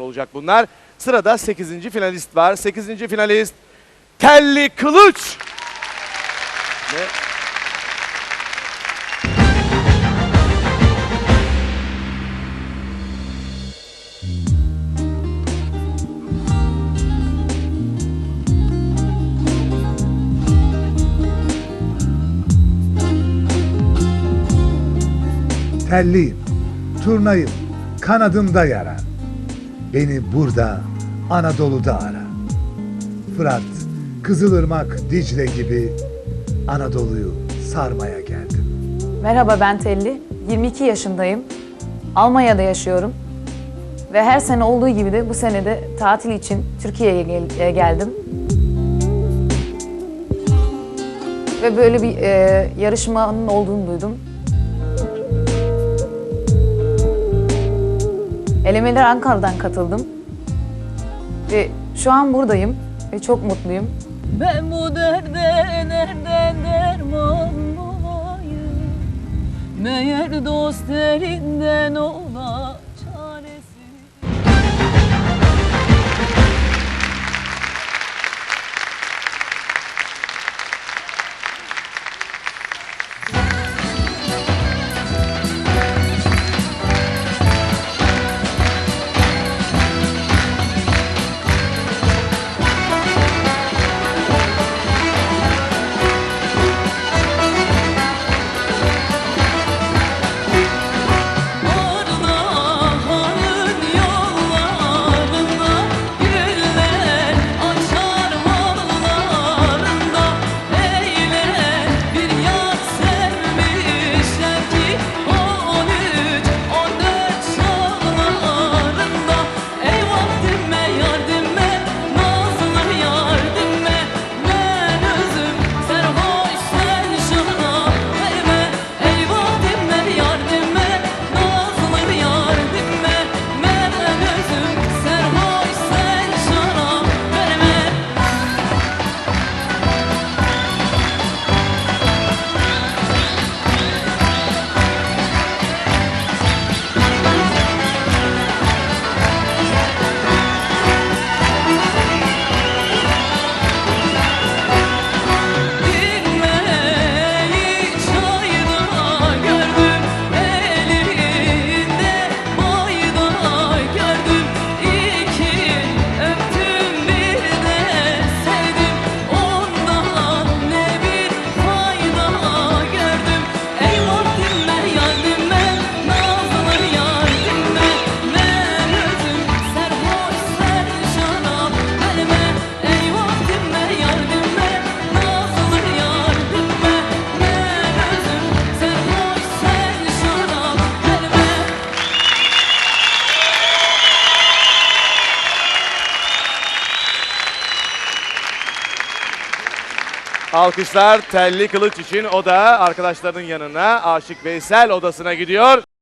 olacak bunlar. Sırada 8. finalist var. 8. finalist Telli Kılıç. Ve Telliyim, turnayım, kanadımda yara. Beni burada, Anadolu'da ara. Fırat, Kızılırmak, Dicle gibi Anadolu'yu sarmaya geldim. Merhaba ben Telli. 22 yaşındayım. Almanya'da yaşıyorum. Ve her sene olduğu gibi de bu sene de tatil için Türkiye'ye gel- e, geldim. Ve böyle bir e, yarışmanın olduğunu duydum. Elemeler Ankara'dan katıldım. Ve şu an buradayım ve çok mutluyum. Ben bu derde nereden derman bulayım Meğer dost elinden ola alkışlar Telli Kılıç için o da arkadaşlarının yanına Aşık Veysel odasına gidiyor.